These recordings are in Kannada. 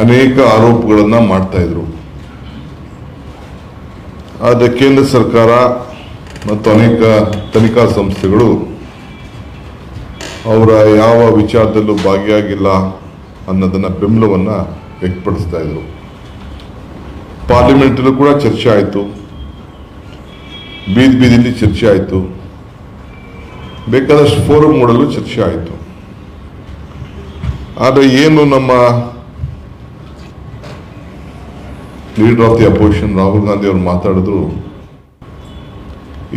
ಅನೇಕ ಆರೋಪಗಳನ್ನು ಮಾಡ್ತಾ ಇದ್ರು. ಆದರೆ ಕೇಂದ್ರ ಸರ್ಕಾರ ಮತ್ತು ಅನೇಕ ತನಿಖಾ ಸಂಸ್ಥೆಗಳು ಅವರ ಯಾವ ವಿಚಾರದಲ್ಲೂ ಭಾಗಿಯಾಗಿಲ್ಲ ಅನ್ನೋದನ್ನ ಬೆಂಬಲವನ್ನು ವ್ಯಕ್ತಪಡಿಸ್ತಾ ಇದ್ರು. ಪಾರ್ಲಿಮೆಂಟಲ್ಲೂ ಕೂಡ ಚರ್ಚೆ ಆಯಿತು. ಬೀದಿ ಬೀದಿಲಿ ಚರ್ಚೆ ಆಯಿತು. ಬೇಕಾದಷ್ಟು ಫೋರಮ್ಗಳಲ್ಲೂ ಚರ್ಚೆ ಆಯಿತು. ಆದರೆ ಏನು ನಮ್ಮ leader of the opposition Rahul Gandhi ಅವರು ಮಾತಾಡಿದ್ರು,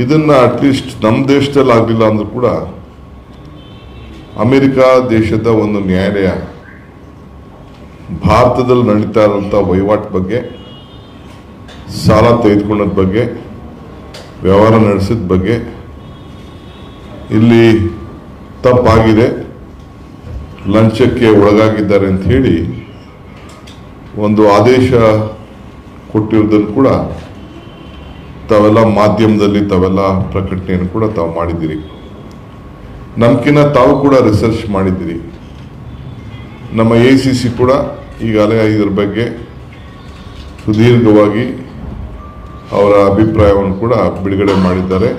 ಇದನ್ನ ಅಟ್ಲೀಸ್ಟ್ ನಮ್ಮ ದೇಶದಲ್ಲಿ ಆಗಲಿಲ್ಲ ಅಂದ್ರೂ ಕೂಡ ಅಮೆರಿಕ ದೇಶದ ಒಂದು ನ್ಯಾಯಾಲಯ ಭಾರತದಲ್ಲಿ ನಡೀತಾ ಇರೋಂಥ ವಹಿವಾಟು ಬಗ್ಗೆ, ಸಾಲ ತೆಗೆದುಕೊಂಡದ ಬಗ್ಗೆ, ವ್ಯವಹಾರ ನಡೆಸಿದ ಬಗ್ಗೆ ಇಲ್ಲಿ ತಪ್ಪಾಗಿದೆ. ಲಂಚಕ್ಕೆ ಒಳಗಾಗಿದ್ದಾರೆ ಅಂತ ಹೇಳಿ ಒಂದು ಆದೇಶ ಕೊಟ್ಟಿರೋದನ್ನು ಕೂಡ ತಾವೆಲ್ಲ ಮಾಧ್ಯಮದಲ್ಲಿ ತಾವೆಲ್ಲ ಪ್ರಕಟಣೆಯನ್ನು ಕೂಡ ತಾವು ಮಾಡಿದ್ದೀರಿ. ನಮ್ಕಿನ್ನ ತಾವು ಕೂಡ ರಿಸರ್ಚ್ ಮಾಡಿದ್ದೀರಿ. ನಮ್ಮ ಎ ಸಿ ಸಿ ಕೂಡ ಈಗಾಗಲೇ ಇದರ ಬಗ್ಗೆ ಸುದೀರ್ಘವಾಗಿ ಅವರ ಅಭಿಪ್ರಾಯವನ್ನು ಕೂಡ ಬಿಡುಗಡೆ ಮಾಡಿದ್ದಾರೆ.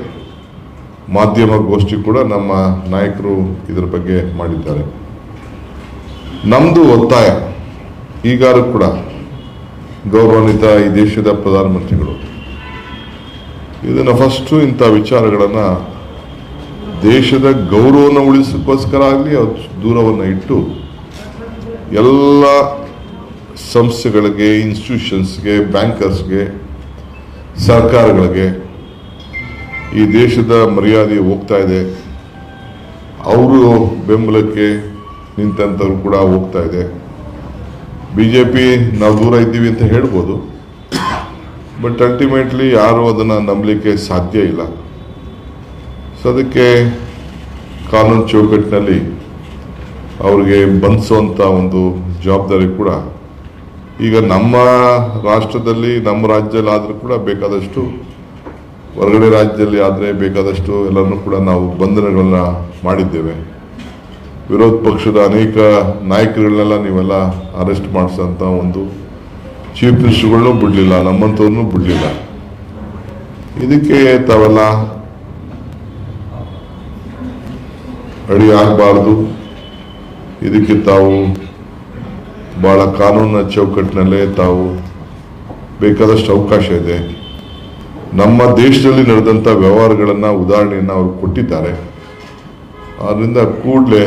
ಮಾಧ್ಯಮ ಗೋಷ್ಠಿ ಕೂಡ ನಮ್ಮ ನಾಯಕರು ಇದರ ಬಗ್ಗೆ ಮಾಡಿದ್ದಾರೆ. ನಮ್ಮದು ಒತ್ತಾಯ, ಈಗಾರು ಕೂಡ ಗೌರವಾನ್ವಿತ ಈ ದೇಶದ ಪ್ರಧಾನಮಂತ್ರಿಗಳು. ಇದನ್ನು ಫಸ್ಟು ಇಂಥ ವಿಚಾರಗಳನ್ನು ದೇಶದ ಗೌರವವನ್ನು ಉಳಿಸೋಕ್ಕೋಸ್ಕರ ಆಗಲಿ ದೂರವನ್ನು ಇಟ್ಟು ಎಲ್ಲ ಸಂಸ್ಥೆಗಳಿಗೆ ಇನ್ಸ್ಟಿಟ್ಯೂಷನ್ಸ್ಗೆ ಬ್ಯಾಂಕರ್ಸ್ಗೆ ಸರ್ಕಾರಗಳಿಗೆ ಈ ದೇಶದ ಮರ್ಯಾದೆ ಹೋಗ್ತಾ ಇದೆ. ಅವರು ಬೆಂಬಲಕ್ಕೆ ನಿಂತಂಥವ್ರು ಕೂಡ ಹೋಗ್ತಾ ಇದೆ. ಬಿ ಜೆ ಪಿ ನಾವು ದೂರ ಇದ್ದೀವಿ ಅಂತ ಹೇಳ್ಬೋದು. ಬಟ್ ಅಲ್ಟಿಮೇಟ್ಲಿ ಯಾರು ಅದನ್ನು ನಂಬಲಿಕ್ಕೆ ಸಾಧ್ಯ ಇಲ್ಲ. ಸೊ ಅದಕ್ಕೆ ಕಾನೂನು ಚೌಕಟ್ಟಿನಲ್ಲಿ ಅವ್ರಿಗೆ ಬಂಧಿಸುವಂಥ ಒಂದು ಜವಾಬ್ದಾರಿ ಕೂಡ ಈಗ ನಮ್ಮ ರಾಷ್ಟ್ರದಲ್ಲಿ, ನಮ್ಮ ರಾಜ್ಯದಲ್ಲಿ ಆದರೂ ಕೂಡ ಬೇಕಾದಷ್ಟು ಹೊರಗಡೆ ರಾಜ್ಯದಲ್ಲಿ ಆದರೆ ಬೇಕಾದಷ್ಟು ಎಲ್ಲರನ್ನೂ ಕೂಡ ನಾವು ಬಂಧನಗಳನ್ನ ಮಾಡಿದ್ದೇವೆ. ವಿರೋಧ ಪಕ್ಷದ ಅನೇಕ ನಾಯಕರುಗಳನ್ನೆಲ್ಲ ನೀವೆಲ್ಲ ಅರೆಸ್ಟ್ ಮಾಡಿಸೋಂಥ ಒಂದು ಚೀಫ್ ಮಿನಿಸ್ಟರ್ಗಳನ್ನೂ ಬಿಡಲಿಲ್ಲ, ನಮ್ಮಂಥವ್ರನ್ನೂ ಬಿಡಲಿಲ್ಲ. ಇದಕ್ಕೆ ತಾವೆಲ್ಲ ಅಡಿ ಆಗಬಾರ್ದು ಇದಕ್ಕೆ ತಾವು ಭಾಳ ಕಾನೂನಿನ ಚೌಕಟ್ಟಿನಲ್ಲೇ ತಾವು ಬೇಕಾದಷ್ಟು ಅವಕಾಶ ಇದೆ. ನಮ್ಮ ದೇಶದಲ್ಲಿ ನಡೆದಂಥ ವ್ಯವಹಾರಗಳನ್ನು ಉದಾಹರಣೆಯನ್ನು ಅವರು ಕೊಟ್ಟಿದ್ದಾರೆ. ಆದ್ದರಿಂದ ಕೂಡಲೇ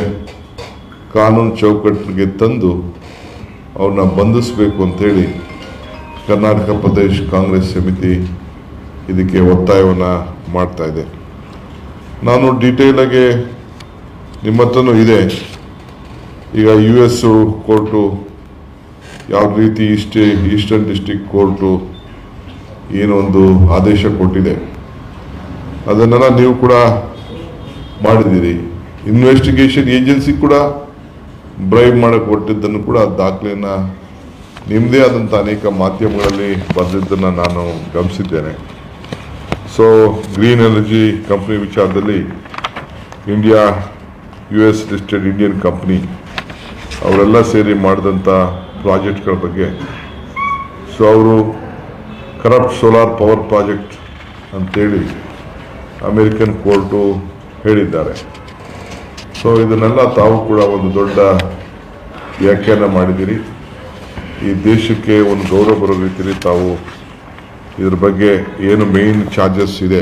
ಕಾನೂನು ಚೌಕಟ್ಟಿಗೆ ತಂದು ಅವ್ರನ್ನ ಬಂಧಿಸಬೇಕು ಅಂತೇಳಿ ಕರ್ನಾಟಕ ಪ್ರದೇಶ ಕಾಂಗ್ರೆಸ್ ಸಮಿತಿ ಇದಕ್ಕೆ ಒತ್ತಾಯವನ್ನು ಮಾಡ್ತಾ ಇದೆ. ನಾನು ಡೀಟೇಲಾಗಿ ನಿಮ್ಮ ಹತ್ರನೂ ಇದೆ. ಈಗ ಯು ಎಸ್ ಕೋರ್ಟು ಯಾವ ರೀತಿ ಈಸ್ಟ್ ಈಸ್ಟರ್ನ್ ಡಿಸ್ಟಿಕ್ ಕೋರ್ಟು ಏನೊಂದು ಆದೇಶ ಕೊಟ್ಟಿದೆ. ಅದನ್ನೆಲ್ಲ ನೀವು ಕೂಡ ಮಾಡಿದ್ದೀರಿ. ಇನ್ವೆಸ್ಟಿಗೇಷನ್ ಏಜೆನ್ಸಿ ಕೂಡ ಬ್ರೈಬ್ ಮಾಡಕ್ಕೆ ಕೊಟ್ಟಿದ್ದನ್ನು ಕೂಡ ದಾಖಲೆಯನ್ನು ನಿಮ್ಮದೇ ಆದಂಥ ಅನೇಕ ಮಾಧ್ಯಮಗಳಲ್ಲಿ ಬರೆದಿದ್ದನ್ನು ನಾನು ಗಮನಿಸಿದ್ದೇನೆ. ಸೊ ಗ್ರೀನ್ ಎನರ್ಜಿ ಕಂಪ್ನಿ ವಿಚಾರದಲ್ಲಿ India U S listed Indian company ಅವರೆಲ್ಲ ಸೇರಿ ಮಾಡಿದಂಥ ಪ್ರಾಜೆಕ್ಟ್ಗಳ ಬಗ್ಗೆ. ಸೊ ಅವರು ಕರಪ್ಟ್ ಸೋಲಾರ್ ಪವರ್ ಪ್ರಾಜೆಕ್ಟ್ ಅಂತೇಳಿ ಅಮೇರಿಕನ್ ಕೋರ್ಟು ಹೇಳಿದ್ದಾರೆ. ಸೊ ಇದನ್ನೆಲ್ಲ ತಾವು ಕೂಡ ಒಂದು ದೊಡ್ಡ ವ್ಯಾಖ್ಯಾನ ಮಾಡಿದ್ದೀರಿ. ಈ ದೇಶಕ್ಕೆ ಒಂದು ಗೌರವ ಬರೋ ರೀತಿಯಲ್ಲಿ ತಾವು ಇದ್ರ ಬಗ್ಗೆ ಏನು ಮೇನ್ ಚಾರ್ಜಸ್ ಇದೆ,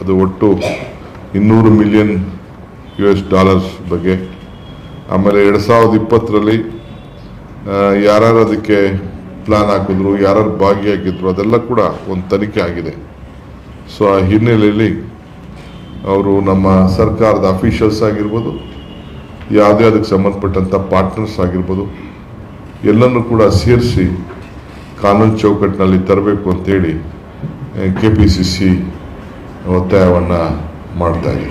ಅದು ಒಟ್ಟು ಇನ್ನೂರು ಮಿಲಿಯನ್ ಯು ಎಸ್ ಡಾಲರ್ಸ್ ಬಗ್ಗೆ. ಆಮೇಲೆ ಎರಡು ಸಾವಿರದ ಇಪ್ಪತ್ತರಲ್ಲಿ ಯಾರ್ಯಾರು ಅದಕ್ಕೆ ಪ್ಲಾನ್ ಹಾಕಿದ್ರು, ಯಾರ್ಯಾರು ಭಾಗಿಯಾಗಿದ್ರು, ಅದೆಲ್ಲ ಕೂಡ ಒಂದು ತನಿಖೆ ಆಗಿದೆ. ಸೊ ಆ ಹಿನ್ನೆಲೆಯಲ್ಲಿ ಅವರು ನಮ್ಮ ಸರ್ಕಾರದ ಅಫಿಷಿಯಲ್ಸ್ ಆಗಿರ್ಬೋದು ಯಾವುದೇ ಅದಕ್ಕೆ ಸಂಬಂಧಪಟ್ಟಂಥ ಪಾರ್ಟ್ನರ್ಸ್ ಆಗಿರ್ಬೋದು, ಎಲ್ಲನೂ ಕೂಡ ಸೇರಿಸಿ ಕಾನೂನು ಚೌಕಟ್ಟಿನಲ್ಲಿ ತರಬೇಕು ಅಂತೇಳಿ ಕೆ ಪಿ ಸಿ ಸಿ ಒತ್ತಾಯವನ್ನು ಮಾಡ್ತಾ ಇದೆ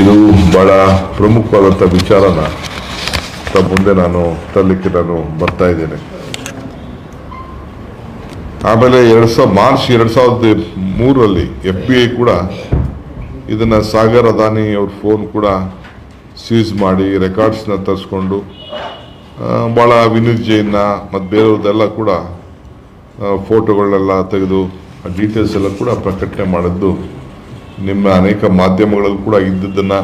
ಇದು ಬಹಳ ಪ್ರಮುಖವಾದಂಥ ವಿಚಾರನ ತಮ್ಮ ಮುಂದೆ ನಾನು ತರಲಿಕ್ಕೆ ನಾನು ಬರ್ತಾ ಇದ್ದೇನೆ. ಆಮೇಲೆ ಎರಡು ಸಾವಿರ ಮಾರ್ಚ್ ಎರಡು ಸಾವಿರದ ಮೂರರಲ್ಲಿ ಎಫ್ ಬಿ ಐ ಕೂಡ ಇದನ್ನ ಸಾಗರ್ ಅದಾನಿ ಅವ್ರ ಫೋನ್ ಕೂಡ ಸೀಸ್ ಮಾಡಿ ರೆಕಾರ್ಡ್ಸ್ನ ತರಿಸ್ಕೊಂಡು ಭಾಳ ವಿನೀತ್ ಜೈನ್ನ ಮತ್ತು ಬೇರೆಯವ್ರದ್ದೆಲ್ಲ ಕೂಡ ಫೋಟೋಗಳನ್ನೆಲ್ಲ ತೆಗೆದು ಡೀಟೇಲ್ಸ್ ಎಲ್ಲ ಕೂಡ ಪ್ರಕಟಣೆ ಮಾಡಿದ್ದು. ನಿಮ್ಮ ಅನೇಕ ಮಾಧ್ಯಮಗಳಲ್ಲಿ ಕೂಡ ಇದ್ದದ್ದನ್ನು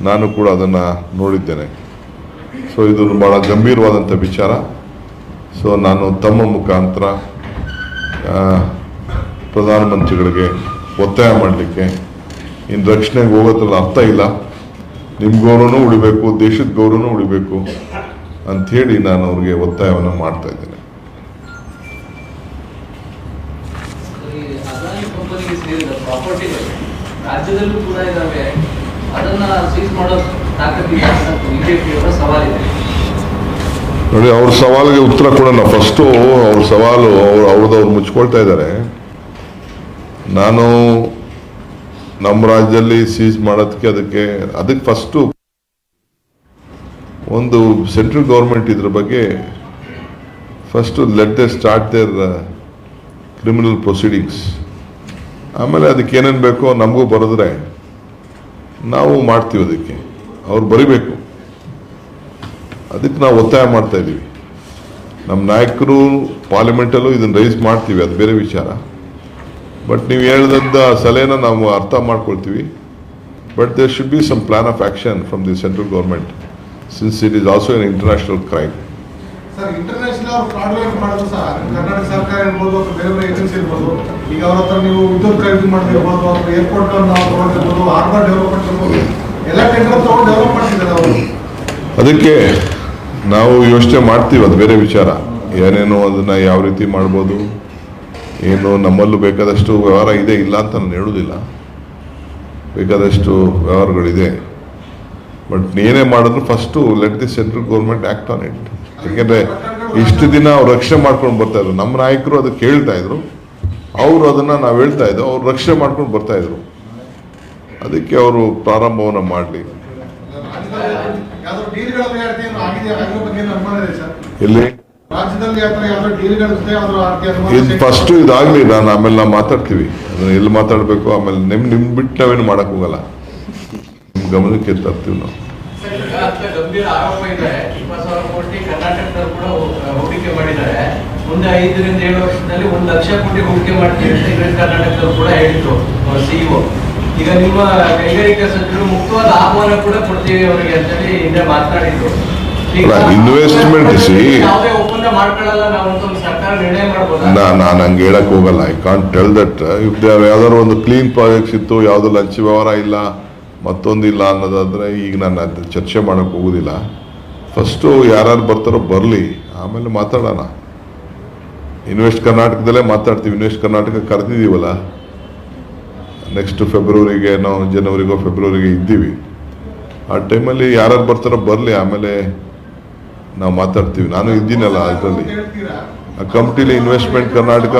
ನಾನು ಕೂಡ ಅದನ್ನು ನೋಡಿದ್ದೇನೆ. ಸೊ ಇದು ಭಾಳ ಗಂಭೀರವಾದಂಥ ವಿಚಾರ. ಸೊ ನಾನು ತಮ್ಮ ಮುಖಾಂತರ ಆ, ಪ್ರಧಾನಮಂತ್ರಿಗಳಿಗೆ ಒತ್ತಾಯ ಮಾಡಲಿಕ್ಕೆ ಇನ್ನು ರಕ್ಷಣೆಗೆ ಹೋಗೋದ್ರಲ್ಲಿ ಅರ್ಥ ಇಲ್ಲ. ನಿಮ್ಮ ಗೌರವನೂ ಉಳಿಬೇಕು ದೇಶದ ಗೌರವನೂ ಉಳಿಬೇಕು ಅಂಥೇಳಿ ನಾನು ಅವ್ರಿಗೆ ಒತ್ತಾಯವನ್ನು ಮಾಡ್ತಾ ಇದ್ದೇನೆ. ನೋಡಿ ಅವ್ರ ಸವಾಲಿಗೆ ಉತ್ತರ ಕೊಡೋಣ. ಫಸ್ಟು ಅವ್ರ ಸವಾಲು ಅವ್ರು ಅವ್ರದ್ದು ಅವ್ರು ಮುಚ್ಕೊಳ್ತಾ ಇದ್ದಾರೆ. ನಾನು ನಮ್ಮ ರಾಜ್ಯದಲ್ಲಿ ಸೀಸ್ ಮಾಡೋದಕ್ಕೆ ಅದಕ್ಕೆ ಅದಕ್ಕೆ ಫಸ್ಟು ಒಂದು ಸೆಂಟ್ರಲ್ ಗೌರ್ಮೆಂಟ್ ಇದ್ರ ಬಗ್ಗೆ first let they start their criminal proceedings ಆಮೇಲೆ ಅದಕ್ಕೆ ಏನೇನು ಬೇಕೋ ನಮಗೂ ಬರೆದ್ರೆ ನಾವು ಮಾಡ್ತೀವಿ ಅದಕ್ಕೆ. ಅವ್ರು ಬರಿಬೇಕು. ಅದಕ್ಕೆ ನಾವು ಒತ್ತಾಯ ಮಾಡ್ತಾ ಇದ್ದೀವಿ ನಮ್ಮ ನಾಯಕರು ಪಾರ್ಲಿಮೆಂಟಲ್ಲೂ ಇದನ್ನು ರೈಸ್ ಮಾಡ್ತೀವಿ, ಅದು ಬೇರೆ ವಿಚಾರ. ಬಟ್ ನೀವು ಹೇಳಿದಂಥ ಸಲಹೆನ ನಾವು ಅರ್ಥ ಮಾಡ್ಕೊಳ್ತೀವಿ. But there should be some plan of action from the central government since it is also an international crime sir international ಅವ್ರು ಫ್ರಾಡ್ಲೆಂಟ್ ಮಾಡೋದು ಸಹ ಕರ್ನಾಟಕ ಸರ್ಕಾರ ಇರ್ಬೋದು ಅಥವಾ ಬೇರೆ ಬೇರೆ ಏಜೆನ್ಸಿ ಇರ್ಬೋದು. ಈಗ ಅವ್ರ ಹತ್ರ ನೀವು ವಿದ್ಯುತ್ ಖರೀದಿ ಮಾಡೋದಿರ್ಬೋದು ಅಥವಾ ಏರ್ಪೋರ್ಟ್ ನಾವು ತಗೊಂಡಿರ್ಬೋದು ಹಾರ್ಬರ್ ಡೆವಲಪ್ಮೆಂಟ್ ಇರ್ಬೋದು ಎಲ್ಲ ಟೆಂಡರ್ ತಗೊಂಡು ಡೆವಲಪ್ ಮಾಡ್ತಿದ್ದಾರೆ ಅವರು. ಅದಕ್ಕೆ ನಾವು ಯೋಚನೆ ಮಾಡ್ತೀವಿ ಅದು ಬೇರೆ ವಿಚಾರ. ಏನೇನು ಅದನ್ನ ಯಾವ ರೀತಿ ಮಾಡ್ಬೋದು ಏನು ನಮ್ಮಲ್ಲೂ ಬೇಕಾದಷ್ಟು ವ್ಯವಹಾರ ಇದೆ ಇಲ್ಲ ಅಂತ ನಾನು ಹೇಳುವುದಿಲ್ಲ. ಬೇಕಾದಷ್ಟು ವ್ಯವಹಾರಗಳಿದೆ. ಬಟ್ ಏನೇ ಮಾಡಿದ್ರು first let the central government act on it ಯಾಕೆಂದರೆ ಇಷ್ಟು ದಿನ ಅವ್ರು ರಕ್ಷಣೆ ಮಾಡ್ಕೊಂಡು ಬರ್ತಾಯಿದ್ರು ನಮ್ಮ ನಾಯಕರು ಅದಕ್ಕೆ ಹೇಳ್ತಾ ಇದ್ರು. ಅವರು ಅದನ್ನು ನಾವು ಹೇಳ್ತಾ ಇದ್ದೋ ಅವ್ರು ರಕ್ಷಣೆ ಮಾಡ್ಕೊಂಡು ಬರ್ತಾಯಿದ್ರು ಅದಕ್ಕೆ ಅವರು ಪ್ರಾರಂಭವನ್ನು ಮಾಡಲಿ. ಯಾವ್ದೋ ಇದೆ ಫಸ್ಟ್ ಇದಾಗ್ಲಿ ನಾನು ಆಮೇಲೆ ನಾವು ಮಾತಾಡ್ತೀವಿ. ಅದನ್ನ ಎಲ್ಲಿ ಮಾತಾಡಬೇಕು? ಆಮೇಲೆ ನಿಮ್ ನಿಮ್ ಬಿಟ್ಟು ನಾವೇನು ಮಾಡಕ್ ಹೋಗಲ್ಲ. ನಿಮ್ ಗಮನಕ್ಕೆ ತರ್ತೀವಿ ನಾವು. ಇನ್ವೆಸ್ಟ್ಮೆಂಟ್ ಮುಂದೆ ಐದರಿಂದ ಏಳು ವರ್ಷದಲ್ಲಿ ಒಂದು ಲಕ್ಷ ಕೋಟಿ ಹೂಡಿಕೆ ಮಾಡ್ತೀವಿ ಅಂತ ಇನ್ವೆಸ್ಟ್ ಕರ್ನಾಟಕದವರು ಕೂಡ ಹೇಳಿದ್ರು ಸಿಇಒ ಈಗ ನಿಮ್ಮ ಕೈಗಾರಿಕಾ ಸಚಿವರು ಮುಕ್ತವಾದ ಆಹ್ವಾನ ಕೂಡ ಕೊಡ್ತೀವಿ ಅವರಿಗೆ ಅಂತೇಳಿ ಹಿಂದೆ ಮಾತನಾಡಿದ್ರು. ಈಗ ನಾನು ಹಂಗೆ ಹೇಳಕ್ ಹೋಗಲ್ಲ. I can't tell that if there ಯಾವ್ದಾದ್ರು ಒಂದು ಕ್ಲೀನ್ ಪ್ರಾಜೆಕ್ಟ್ಸ್ ಇತ್ತು, ಯಾವುದು ಲಂಚ ವ್ಯವಹಾರ ಇಲ್ಲ, ಮತ್ತೊಂದಿಲ್ಲ ಅನ್ನೋದಾದ್ರೆ ಈಗ ನಾನು ಅದು ಚರ್ಚೆ ಮಾಡಕ್ ಹೋಗುದಿಲ್ಲ. ಫಸ್ಟು ಯಾರ್ಯಾರು ಬರ್ತಾರೋ ಬರಲಿ. ಆಮೇಲೆ ಮಾತಾಡೋಣ. ಇನ್ವೆಸ್ಟ್ ಕರ್ನಾಟಕದಲ್ಲೇ ಮಾತಾಡ್ತೀವಿ. ಇನ್ವೆಸ್ಟ್ ಕರ್ನಾಟಕ ಕರೆದಿದ್ದೀವಲ್ಲ. ನೆಕ್ಸ್ಟ್ ಫೆಬ್ರವರಿಗೆ ನಾವು ಜನವರಿಗೋ ಫೆಬ್ರವರಿಗೆ ಇದ್ದೀವಿ. ಆ ಟೈಮಲ್ಲಿ ಯಾರ್ಯಾರು ಬರ್ತಾರೋ ಬರಲಿ. ಆಮೇಲೆ ನಾವು ಮಾತಾಡ್ತೀವಿ ನಾನು ಇದ್ದೀನಲ್ಲ ಅದರಲ್ಲಿ ಆ ಕಮಿಟಿಲಿ ಇನ್ವೆಸ್ಟ್ಮೆಂಟ್ ಕರ್ನಾಟಕ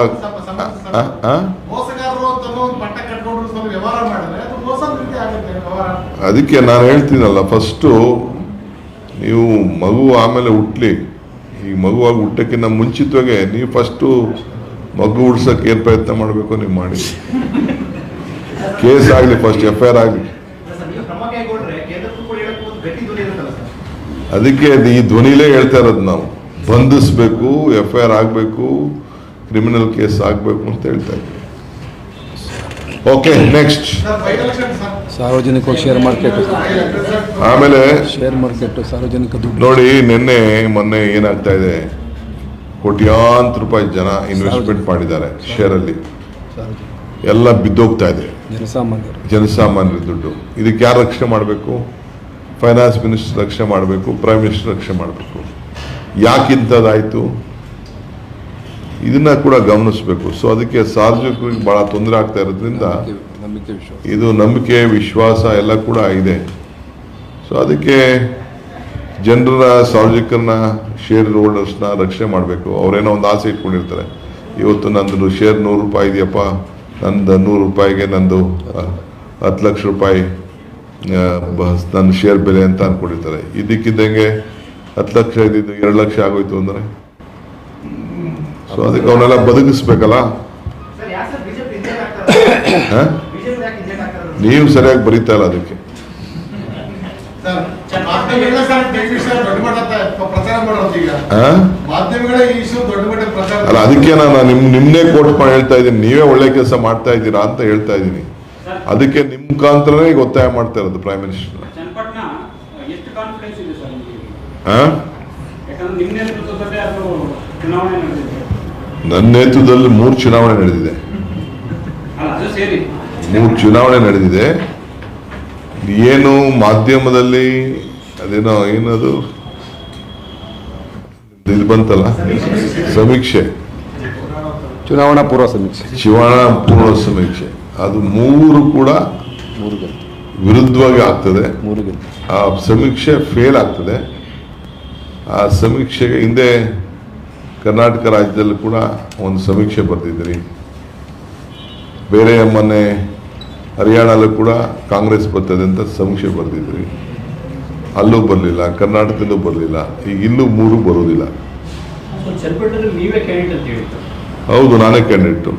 ಅದಕ್ಕೆ ನಾನು ಹೇಳ್ತೀನಲ್ಲ ಫಸ್ಟು ನೀವು ಮಗು ಆಮೇಲೆ ಹುಟ್ಲಿ ಈ ಮಗುವಾಗಿ ಹುಟ್ಟಕ್ಕಿಂತ ಮುಂಚಿತವಾಗೆ ನೀವು ಫಸ್ಟು ಮಗು ಹುಡ್ಸಕ್ಕೆ ಏನು ಪ್ರಯತ್ನ ಮಾಡಬೇಕು ನೀವು ಮಾಡಿ ಕೇಸ್ ಆಗಲಿ ಫಸ್ಟ್ ಎಫ್ ಐ ಆಗಲಿ ಸರ್, ನೀವು ಕ್ರಮ ಕೈಗೊಂಡ್ರೆ ಕೇಂದ್ರಕ್ಕೂ ಕೂಡ ಹೇಳಕ್ಕೆ ಒಂದು ಗಟ್ಟಿ ಧ್ವನಿ ಇರುತ್ತಲ್ಲ ಸರ್ ಅದಕ್ಕೆ ಅದು ಈ ಧ್ವನಿಲೇ ಹೇಳ್ತಾ ಇರೋದು ನಾವು. ಬಂಧಿಸ್ಬೇಕು ಎಫ್ ಐ ಆರ್ ಆಗಬೇಕು ಕ್ರಿಮಿನಲ್ ಕೇಸ್ ಆಗಬೇಕು ಅಂತ ಹೇಳ್ತಾ ಇದ್ದೀವಿ ಓಕೆ ನೆಕ್ಸ್ಟ್ ಸಾರ್ವಜನಿಕ ಶೇರ್ ಮಾರ್ಕೆಟ್ ಆಮೇಲೆ ಶೇರ್ ಮಾರ್ಕೆಟ್ ಸಾರ್ವಜನಿಕ ದುಡ್ಡು. ನೋಡಿ ನಿನ್ನೆ ಮೊನ್ನೆ ಏನಾಗ್ತಾ ಇದೆ? ಕೋಟ್ಯಾಂತರ ರೂಪಾಯಿ ಜನ ಇನ್ವೆಸ್ಟ್ಮೆಂಟ್ ಮಾಡಿದ್ದಾರೆ ಶೇರಲ್ಲಿ ಎಲ್ಲ ಬಿದ್ದೋಗ್ತಾ ಇದೆ. ಜನಸಾಮಾನ್ಯರು. ಜನಸಾಮಾನ್ಯರ ದುಡ್ಡು. ಇದಕ್ಕೆ ಯಾರು ರಕ್ಷಣೆ ಮಾಡಬೇಕು? ಫೈನಾನ್ಸ್ ಮಿನಿಸ್ಟರ್ ರಕ್ಷಣೆ ಮಾಡಬೇಕು ಪ್ರೈಮ್ ಮಿನಿಸ್ಟರ್ ರಕ್ಷಣೆ ಮಾಡಬೇಕು. ಯಾಕಿಂಥದ್ದಾಯಿತು? ಇದನ್ನ ಕೂಡ ಗಮನಿಸಬೇಕು. ಸೊ ಅದಕ್ಕೆ ಸಾರ್ವಜನಿಕರಿಗೆ ಬಹಳ ತೊಂದರೆ ಆಗ್ತಾ ಇರೋದ್ರಿಂದ ಇದು ನಂಬಿಕೆ ವಿಶ್ವಾಸ ಎಲ್ಲ ಕೂಡ ಇದೆ. ಸೊ ಅದಕ್ಕೆ ಜನರ ಸಾರ್ವಜನಿಕರನ್ನ ಶೇರ್ ಹೋಲ್ಡರ್ಸ್ನ ರಕ್ಷಣೆ ಮಾಡಬೇಕು. ಅವರೇನೋ ಒಂದು ಆಸೆ ಇಟ್ಕೊಂಡಿರ್ತಾರೆ. ಇವತ್ತು ನಂದು ಶೇರ್ ನೂರು ರೂಪಾಯಿ ಇದೆಯಪ್ಪ. ನಂದು ನೂರು ರೂಪಾಯಿಗೆ ನಂದು ಹತ್ತು ಲಕ್ಷ ರೂಪಾಯಿ ನನ್ನ ಶೇರ್ ಬೆಲೆ ಅಂತ ಅನ್ಕೊಂಡಿರ್ತಾರೆ. ಇದಕ್ಕಿದ್ದಂಗೆ ಹತ್ತು ಲಕ್ಷ ಇದ್ದಿದ್ದು ಎರಡು ಲಕ್ಷ ಆಗೋಯ್ತು ಅಂದರೆ? ಸೊ ಅದಕ್ಕೆ ಅವನ್ನೆಲ್ಲ ಬದುಕಿಸ್ಬೇಕಲ್ಲ? ನೀವು ಸರಿಯಾಗಿ ಬರೀತಾ ಇಲ್ಲ ಅದಕ್ಕೆ. ಸರ್ ಮಾಧ್ಯಮಗಳೇ ಸರ್ ದೊಡ್ಡ ಮಟ್ಟದ ಪ್ರಚಾರ ಮಾಡೋದು ಈಗ. ಆ? ಈ ಇಶ್ಯೂ ದೊಡ್ಡ ಮಟ್ಟದ ಪ್ರಚಾರ ಅಲ್ಲ ಅದಕ್ಕೆ ನಾನು ನಿಮ್ ನಿಮ್ನೇ ಕೋಟ್ ಮಾಡಿ ಹೇಳ್ತಾ ಇದ್ದೀನಿ. ನೀವೇ ಒಳ್ಳೆ ಕೆಲಸ ಮಾಡ್ತಾ ಇದ್ದೀರಾ ಅಂತ ಹೇಳ್ತಾ ಇದ್ದೀನಿ. ಅದಕ್ಕೆ ನಿಮ್ ಮುಖಾಂತರನೇ ಈಗ ಒತ್ತಾಯ ಮಾಡ್ತಾ ಇರೋದು ಪ್ರೈಮ್ ಮಿನಿಸ್ಟರ್ ನಿಮ್ಮ ನನ್ನ ನೇತೃತ್ವದಲ್ಲಿ ಮೂರು ಚುನಾವಣೆ ನಡೆದಿದೆ. ಅಲ್ಲ ಅದು ಸೇರಿ. ಮೂರು ಚುನಾವಣೆ ನಡೆದಿದೆ. ಏನು ಮಾಧ್ಯಮದಲ್ಲಿ ಅದೇನೋ ಏನದು? ಇದು ಬಂತಲ್ಲ? ಸಮೀಕ್ಷೆ. ಚುನಾವಣಾ ಪೂರ್ವ ಸಮೀಕ್ಷೆ. ಚುನಾವಣಾ ಪೂರ್ವ ಸಮೀಕ್ಷೆ. ಅದು ಮೂರು ಕೂಡ ವಿರುದ್ಧವಾಗಿ ಆಗ್ತದೆ. ಆ ಸಮೀಕ್ಷೆ ಫೇಲ್ ಆಗ್ತದೆ. ಆ ಸಮೀಕ್ಷೆಗೆ ಹಿಂದೆ ಕರ್ನಾಟಕ ರಾಜ್ಯದಲ್ಲೂ ಕೂಡ ಒಂದು ಸಮೀಕ್ಷೆ ಬರ್ತಿದ್ರಿ. ಬೇರೆ ಮೊನ್ನೆ ಹರಿಯಾಣಲ್ಲೂ ಕೂಡ ಕಾಂಗ್ರೆಸ್ ಬರ್ತದೆ ಅಂತ ಸಮೀಕ್ಷೆ ಬರ್ತಿದ್ರಿ. ಅಲ್ಲೂ ಬರಲಿಲ್ಲ ಕರ್ನಾಟಕದಲ್ಲೂ ಬರಲಿಲ್ಲ. ಈಗ ಇಲ್ಲೂ ಮೂರು ಬರೋದಿಲ್ಲ ಚನ್ನಪಟ್ಟಣದಲ್ಲಿ ನೀವೇ ಕ್ಯಾಂಡಿಡೇಟ್ ಅಂತ ಹೇಳಿದ್ರು. ಹೌದು ನಾನೇ ಕ್ಯಾಂಡಿಡೇಟು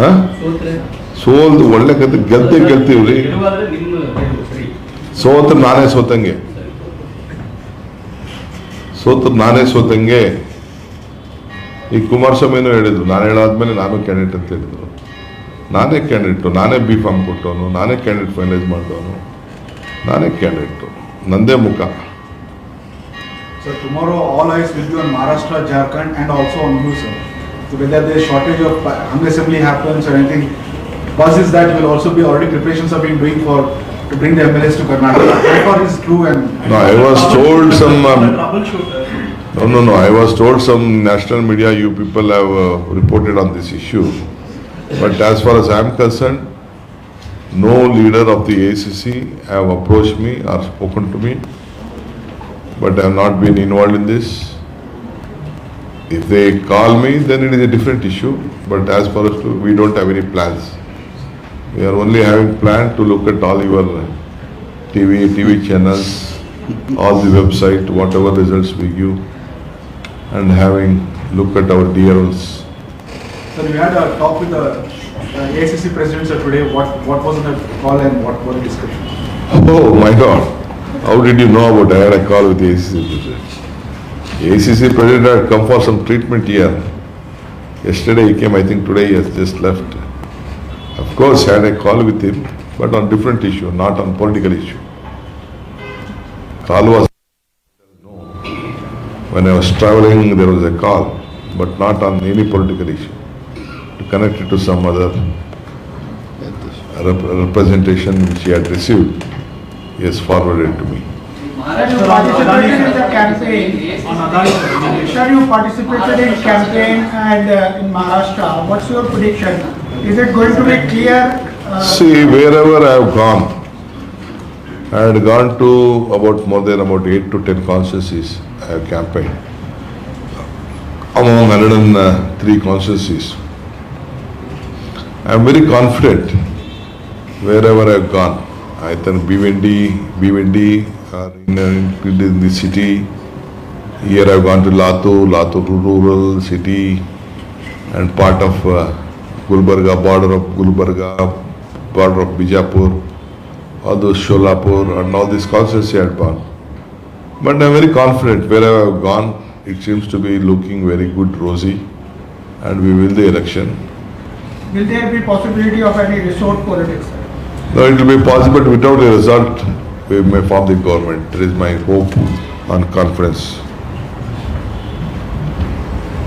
ಹಾ? ಸೋತ್ರೆ. ಸೋಲ್ದು ಒಳ್ಳೆ ಕತೆ ಗೆದ್ದೆ ಗೆಲ್ತೀವ್ರಿ ಸೋತ್ರ ನಾನೇ ಸೋತಂಗೆ. ಸೋತ್ರ ನಾನೇ ಸೋತಂಗೆ. ಈ ಕುಮಾರಸ್ವಾಮಿನೂ ಹೇಳಿದ್ರು ನಾನು ಹೇಳಾದ್ಮೇಲೆ ನಾನು ಕ್ಯಾಂಡಿಡೇಟ್ ಅಂತ ಹೇಳಿದ್ರು. ನಾನೇ ಕ್ಯಾಂಡಿಡೇಟು ನಾನೇ ಬಿ ಫಾರ್ಮ್ ಕೊಟ್ಟವನು ನಾನೇ ಕ್ಯಾಂಡಿಡೇಟ್ ಫೈನಲೈಸ್ ಮಾಡಿದವನು ನಾನೇ ಕ್ಯಾಂಡಿಡೇಟು ನಂದೇ ಮುಖ. Sir tomorrow all eyes with your Maharashtra Jharkhand and also also on sir. So whether there is shortage of uh, Hung Assembly happens or anything, buses that will also be already preparations are being doing for to bring the MLAs to Karnataka. How far is true and No, I was told some, um, no, no, no, I was told some national media, you people have uh, reported on this issue. But as far as I am concerned, no leader of the ACC have approached me or spoken to me. But I have not been involved in this. If they call me, then it is a different issue. But as far as to, we don't have any plans. We are only having plan to look at all your TV, TV channels, all the website, whatever results we give, and having look at our DLs. so we had a talk with the uh, ACC president sir today. What what was the call and what were the discussions? Oh my God! How did you know about? I had a call with the ACC president. ACC president had come for some treatment here. Yesterday he came. I think today he has just left. Of course, had a call with him, but on different issue, not on political issue. Call was when I was traveling. There was a call, but not on any political issue. To connect it to some other rep- representation which he had received, he has forwarded to me. Sir, you participated in the campaign. Sir, you participated in campaign and uh, in Maharashtra. What's your prediction? Is it going to be clear? uh, See, wherever I have gone, I had gone to about more than about eight to ten constituencies I have campaigned. Among 103 constituencies. I am very confident wherever I have gone. Either Bhiwandi, Bhiwandi, or in, uh, in the city. Here I have gone to Latur, Latur rural city, and part of uh, Gulbarga, border of Gulbarga, border of Bijapur, all those Sholapur and all these constituencies I had gone. But I'm very confident wherever I've gone, it seems to be looking very good, rosy, and we will the election. Will there be possibility of any resort politics? sir? No, it will be possible but without a result, may form the government. There is my hope and confidence.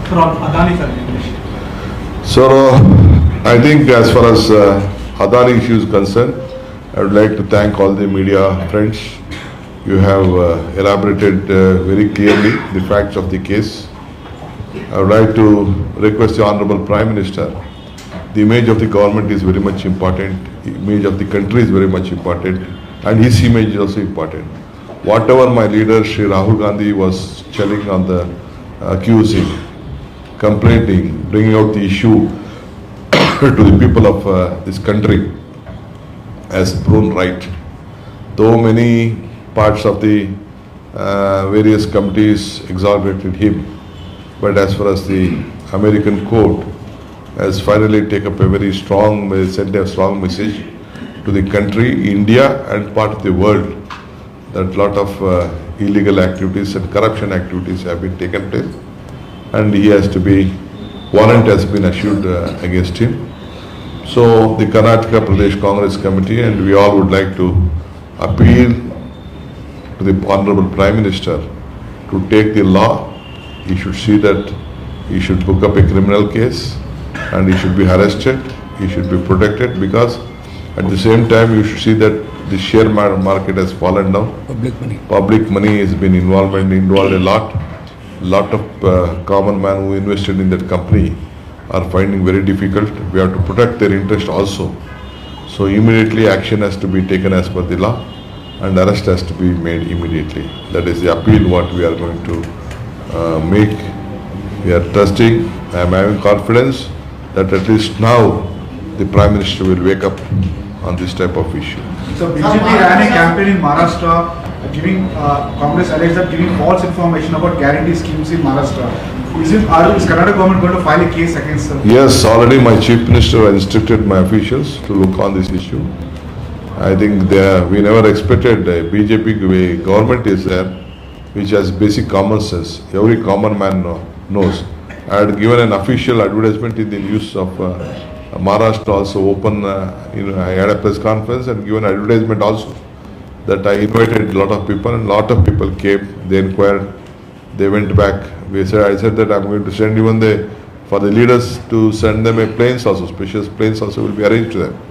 sir, on Adani, sir. So, I think as far as uh, Adani issue is concerned, I would like to thank all the media friends. You have uh, elaborated uh, very clearly the facts of the case. I would like to request the Honorable Prime Minister, the image of the government is very much important, the image of the country is very much important, and his image is also important. Whatever my leader Sri Rahul Gandhi was telling on the accusing, complaining, bringing out the issue to the people of uh, this country has proven right. Though many parts of the uh, various committees exonerated him, but as far as the American court has finally taken up a very strong, sent a strong message to the country, India and part of the world that lot of uh, illegal activities and corruption activities have been taken place and he has to be, warrant has been issued uh, against him. So the Karnataka Pradesh Congress Committee and we all would like to appeal to the Honorable Prime Minister to take the law. He should see that he should book up a criminal case and he should be arrested, he should be protected because at the same time you should see that the share market has fallen down. Public money. Public money has been involved involved a lot. Lot of uh, common man who invested in that company are finding very difficult. We have to protect their interest also. So immediately action has to be taken as per the law and arrest has to be made immediately. That is the appeal what we are going to uh, make. We are trusting, I am having confidence that at least now the Prime Minister will wake up on this type of issue. So BJP ran a campaign in Maharashtra uh, giving, uh, Congress alleged that giving false information about guarantee schemes in Maharashtra. Is it, are, is Karnataka government going to file a case against them? Yes, already my chief minister has instructed my officials to look on this issue. I think they, we never expected a BJP way government is there, which has basic common sense. Every common man know- knows. I had given an official advertisement in the news of uh, Maharashtra also open, uh, you know, I had a press conference and given advertisement also that I invited a lot of people and a lot of people came, they inquired, they went back. We said, I said that I'm going to send even the, for the leaders to send them a planes also, special planes also will be arranged to them.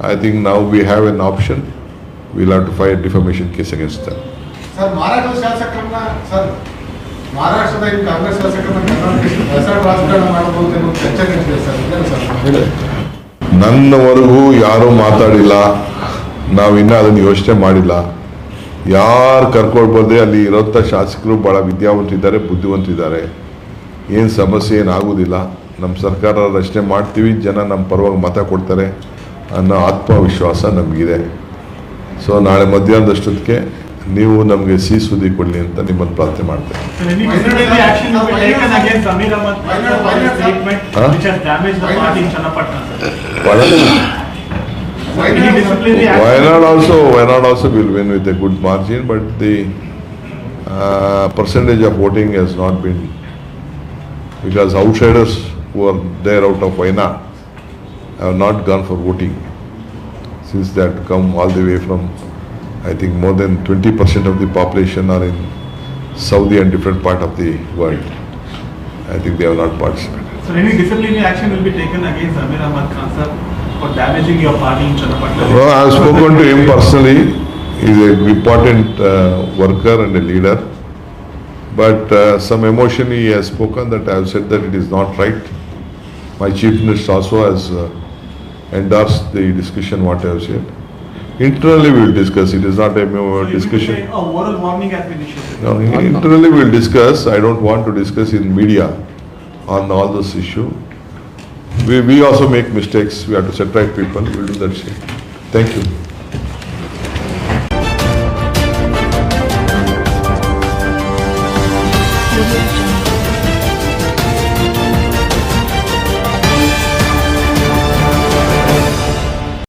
I think now we have an option, we'll have to file a defamation case against them. Sir, Maharashtra ಮಹಾರಾಷ್ಟ್ರದ ಕಾಂಗ್ರೆಸ್ ರಾಜಕಾರಣ ಮಾಡಬಹುದು ಚರ್ಚೆ ನನ್ನವರೆಗೂ ಯಾರೂ ಮಾತಾಡಿಲ್ಲ. ನಾವು ಇನ್ನೂ ಅದನ್ನು ಯೋಚನೆ ಮಾಡಿಲ್ಲ. ಯಾರು ಕರ್ಕೊಳ್ಬೋದೇ ಅಲ್ಲಿ ಇರೋಂಥ ಶಾಸಕರು ಭಾಳ ವಿದ್ಯಾವಂತಿದ್ದಾರೆ ಬುದ್ಧಿವಂತಿದ್ದಾರೆ ಏನು ಸಮಸ್ಯೆ ಏನಾಗೋದಿಲ್ಲ ನಮ್ಮ ಸರ್ಕಾರ ರಚನೆ ಮಾಡ್ತೀವಿ. ಜನ ನಮ್ಮ ಪರವಾಗಿ ಮತ ಕೊಡ್ತಾರೆ ಅನ್ನೋ ಆತ್ಮವಿಶ್ವಾಸ ನಮಗಿದೆ. ಸೊ ನಾಳೆ ಮಧ್ಯಾಹ್ನದಷ್ಟೊತ್ತಿಗೆ ನೀವು ನಮಗೆ ಸಿಹಿ ಸುದ್ದಿ ಕೊಡಲಿ ಅಂತ ನಿಮ್ಮನ್ನು ಪ್ರಾರ್ಥನೆ ಮಾಡ್ತೇನೆ So any disciplinary action will be taken against Amir Ahmad Why not- for why his not, sir? statement Huh? which has damaged the Why not? party in Channapatna. sir. Why Any not? disciplinary action. Wayanad also, Wayanad also will win with a good margin, but the uh, percentage of voting has not been, because outsiders who are there out of Wayanad have not gone for voting. Since they had come all the way from, I think more than twenty percent of the population are in Saudi and different part of the world. I think they have not participated. So any disciplinary action will be taken against Amir Ahmad Khan sir for damaging your party in Channapatna. No, I have spoken to him personally. He He's an important uh, worker and a leader. But uh, some emotion he has spoken that I have said that it is not right. My chief minister also has uh, endorsed the discussion what I have said. Internally we will discuss. It is not a So mere you discussion. say A oral warning has been issued. No, internally we will discuss. I don't want to discuss in media on all this issue. We, we also make mistakes. We have to set right people. We will do that same. Thank you.